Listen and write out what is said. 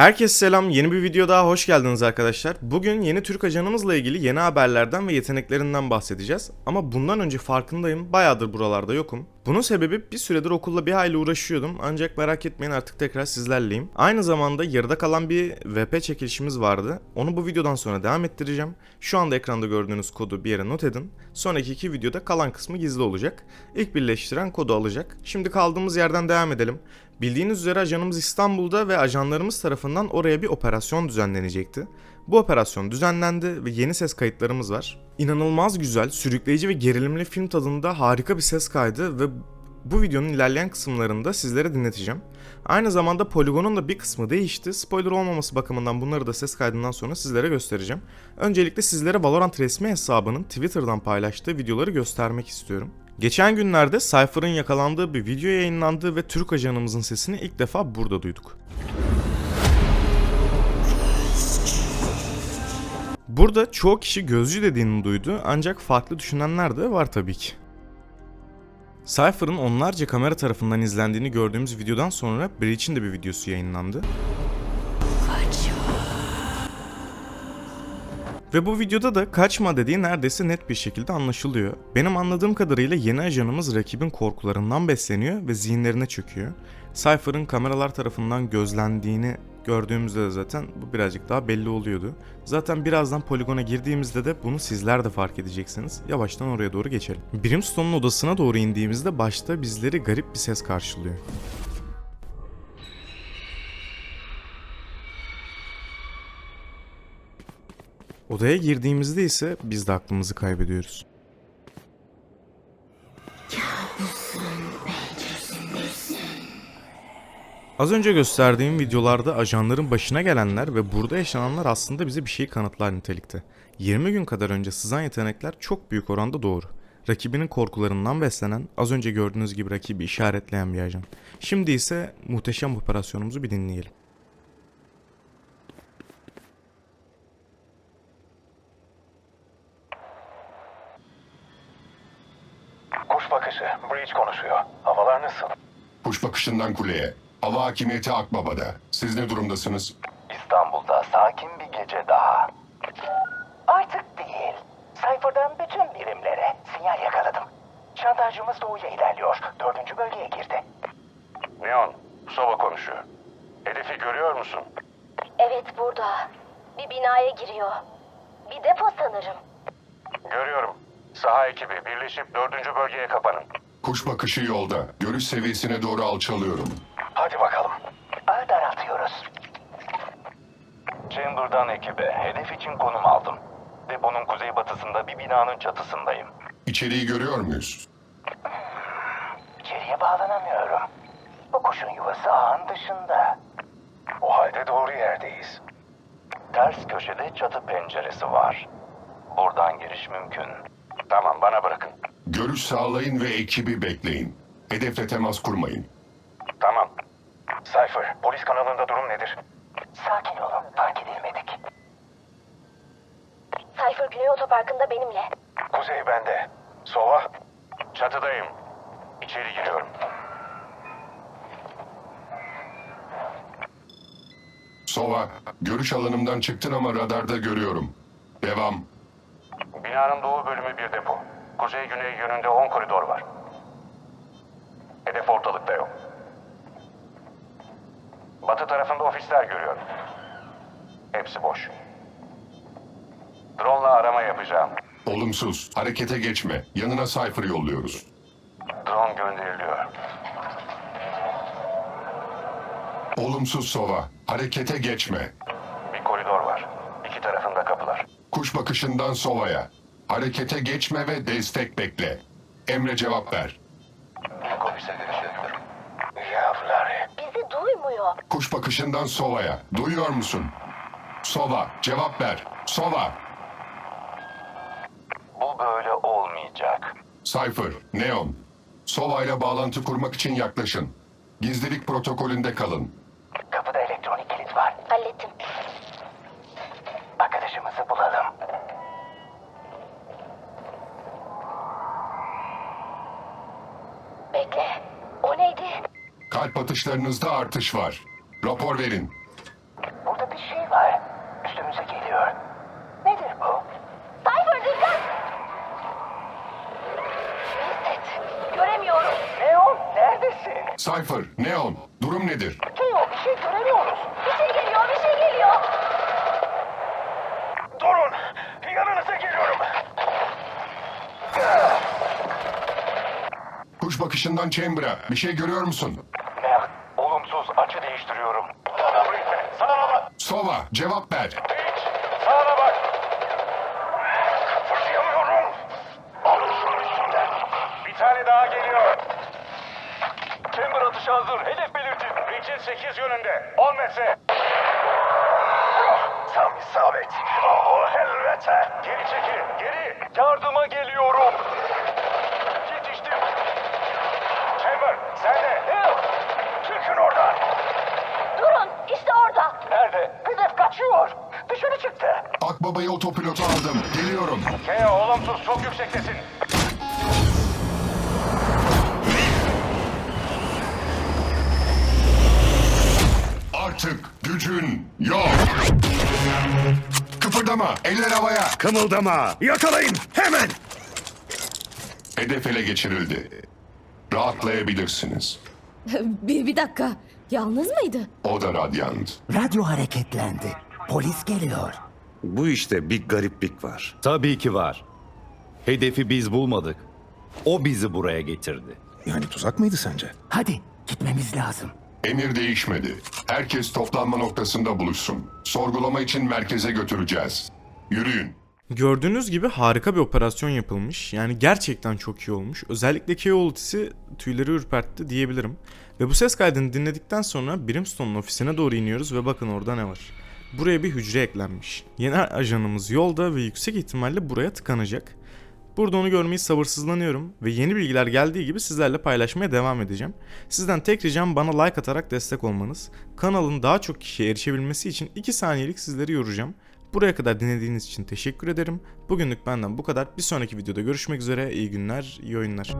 Herkese selam. Yeni bir video daha hoş geldiniz arkadaşlar. Bugün yeni Türk ajanımızla ilgili yeni haberlerden ve yeteneklerinden bahsedeceğiz. Ama bundan önce farkındayım. Bayağıdır buralarda yokum. Bunun sebebi bir süredir okulla bir hayli uğraşıyordum. Ancak merak etmeyin artık tekrar sizlerleyim. Aynı zamanda yarıda kalan bir VP çekilişimiz vardı. Onu bu videodan sonra devam ettireceğim. Şu anda ekranda gördüğünüz kodu bir yere not edin. Sonraki iki videoda kalan kısmı gizli olacak. İlk birleştiren kodu alacak. Şimdi kaldığımız yerden devam edelim. Bildiğiniz üzere ajanımız İstanbul'da ve ajanlarımız tarafından oraya bir operasyon düzenlenecekti. Bu operasyon düzenlendi ve yeni ses kayıtlarımız var. İnanılmaz güzel, sürükleyici ve gerilimli film tadında harika bir ses kaydı ve bu videonun ilerleyen kısımlarında sizlere dinleteceğim. Aynı zamanda poligonun da bir kısmı değişti. Spoiler olmaması bakımından bunları da ses kaydından sonra sizlere göstereceğim. Öncelikle sizlere Valorant resmi hesabının Twitter'dan paylaştığı videoları göstermek istiyorum. Geçen günlerde Cypher'ın yakalandığı bir video yayınlandı ve Türk ajanımızın sesini ilk defa burada duyduk. Burada çoğu kişi gözcü dediğini duydu ancak farklı düşünenler de var tabii ki. Cypher'ın onlarca kamera tarafından izlendiğini gördüğümüz videodan sonra Breach'in de bir videosu yayınlandı. Ve bu videoda da kaçma dediği neredeyse net bir şekilde anlaşılıyor. Benim anladığım kadarıyla yeni ajanımız rakibin korkularından besleniyor ve zihinlerine çöküyor. Cypher'ın kameralar tarafından gözlendiğini gördüğümüzde de zaten bu birazcık daha belli oluyordu. Zaten birazdan poligona girdiğimizde de bunu sizler de fark edeceksiniz. Yavaştan oraya doğru geçelim. Brimstone'un odasına doğru indiğimizde başta bizleri garip bir ses karşılıyor. Odaya girdiğimizde ise biz de aklımızı kaybediyoruz. Az önce gösterdiğim videolarda ajanların başına gelenler ve burada yaşananlar aslında bize bir şey kanıtlar nitelikte. 20 gün kadar önce sızan yetenekler çok büyük oranda doğru. Rakibinin korkularından beslenen, az önce gördüğünüz gibi rakibi işaretleyen bir ajan. Şimdi ise muhteşem operasyonumuzu bir dinleyelim. Kuş bakışı. Breach konuşuyor. Havalar nasıl? Kuş bakışından kuleye. Hava hakimiyeti Akbaba'da. Siz ne durumdasınız? İstanbul'da sakin bir gece daha. Artık değil. Cypher'dan bütün birimlere sinyal yakaladım. Şantajcımız doğuya ilerliyor. Dördüncü bölgeye girdi. Neon, Sova konuşuyor. Hedefi görüyor musun? Evet burada. Bir binaya giriyor. Bir depo sanırım. Görüyorum. Saha ekibi birleşip dördüncü bölgeye kapanın. Kuş bakışı yolda. Görüş seviyesine doğru alçalıyorum. Daraltıyoruz. Chamber'dan ekibe hedef için konum aldım. Deponun kuzeybatısında bir binanın çatısındayım. İçeriği görüyor muyuz? İçeriye bağlanamıyorum. Bu kuşun yuvası ağın dışında. O halde doğru yerdeyiz. Ters köşede çatı penceresi var. Buradan giriş mümkün. Tamam bana bırakın. Görüş sağlayın ve ekibi bekleyin. Hedefle temas kurmayın. Tamam. Cypher, polis kanalında durum nedir? Sakin olun, fark edilmedik. Cypher Güney Otoparkı'nda benimle. Kuzey bende. Sova? Çatıdayım. İçeri giriyorum. Sova, görüş alanımdan çıktın ama radarda görüyorum. Devam. Binanın doğu bölümü bir depo. Kuzey-güney yönünde 10 koridor var. Hedef ortalıkta yok. Batı tarafında ofisler görüyorum. Hepsi boş. Drone'la arama yapacağım. Olumsuz. Harekete geçme. Yanına Cypher yolluyoruz. Drone gönderiliyor. Olumsuz Sova. Harekete geçme. Bir koridor var. İki tarafında kapılar. Kuş bakışından Sova'ya. Harekete geçme ve destek bekle. Emre cevap ver. İlk ofise dönüşüyorum. Yavrular. Bizi duymuyor. Kuş bakışından Sova'ya. Duyuyor musun? Sova, cevap ver. Sova. Bu böyle olmayacak. Cypher, Neon. Sova ile bağlantı kurmak için yaklaşın. Gizlilik protokolünde kalın. Kapıda elektronik kilit var. Hallettim. Arkadaşımızı bulalım. Bekle. O neydi? Kalp atışlarınızda artış var. Rapor verin. bir şey var. Üstümüze geliyor. Nedir bu? Cypher dikkat! Mistet, göremiyorum. Neon neredesin? Cypher, Neon, durum nedir? Teo bir şey göremiyoruz. Bir şey geliyor, bir şey geliyor. Durun. Yanınıza geliyorum. Kuş bakışından Chamber'a. Bir şey görüyor musun? Mer, olumsuz açı değiştiriyorum. Sana bak. Sova, cevap ver. Hiç. Sağına bak. Fırlayamıyorum. Alın şunu üstümden. Bir tane daha geliyor. Chamber atışı hazır. Hedef belirtin. Reach'in 8 yönünde. 10 metre. Tam isabet. Oh elbette. Geri çekil. Geri. Yardıma geliyorum. Yetiştim. Chamber sen de. Hill. Çıkın oradan. Durun, işte orada. Nerede? Hedef kaçıyor. Dışarı çıktı. Akbaba'yı otopilota aldım. Geliyorum. Keo olumsuz çok yüksektesin. Eller havaya. Kımıldama! Yakalayın! Hemen! Hedef ele geçirildi. Rahatlayabilirsiniz. Bir, bir dakika. Yalnız mıydı? O da Radyant. Radyo hareketlendi. Polis geliyor. Bu işte bir gariplik var. Tabii ki var. Hedefi biz bulmadık. O bizi buraya getirdi. Yani tuzak mıydı sence? Hadi gitmemiz lazım. Emir değişmedi. Herkes toplanma noktasında buluşsun. Sorgulama için merkeze götüreceğiz. Yürüyün. Gördüğünüz gibi harika bir operasyon yapılmış. Yani gerçekten çok iyi olmuş. Özellikle KO ultisi tüyleri ürpertti diyebilirim. Ve bu ses kaydını dinledikten sonra Brimstone'un ofisine doğru iniyoruz ve bakın orada ne var. Buraya bir hücre eklenmiş. Yeni ajanımız yolda ve yüksek ihtimalle buraya tıkanacak. Burada onu görmeyi sabırsızlanıyorum ve yeni bilgiler geldiği gibi sizlerle paylaşmaya devam edeceğim. Sizden tek ricam bana like atarak destek olmanız. Kanalın daha çok kişiye erişebilmesi için 2 saniyelik sizleri yoracağım. Buraya kadar dinlediğiniz için teşekkür ederim. Bugünlük benden bu kadar. Bir sonraki videoda görüşmek üzere. İyi günler, iyi oyunlar.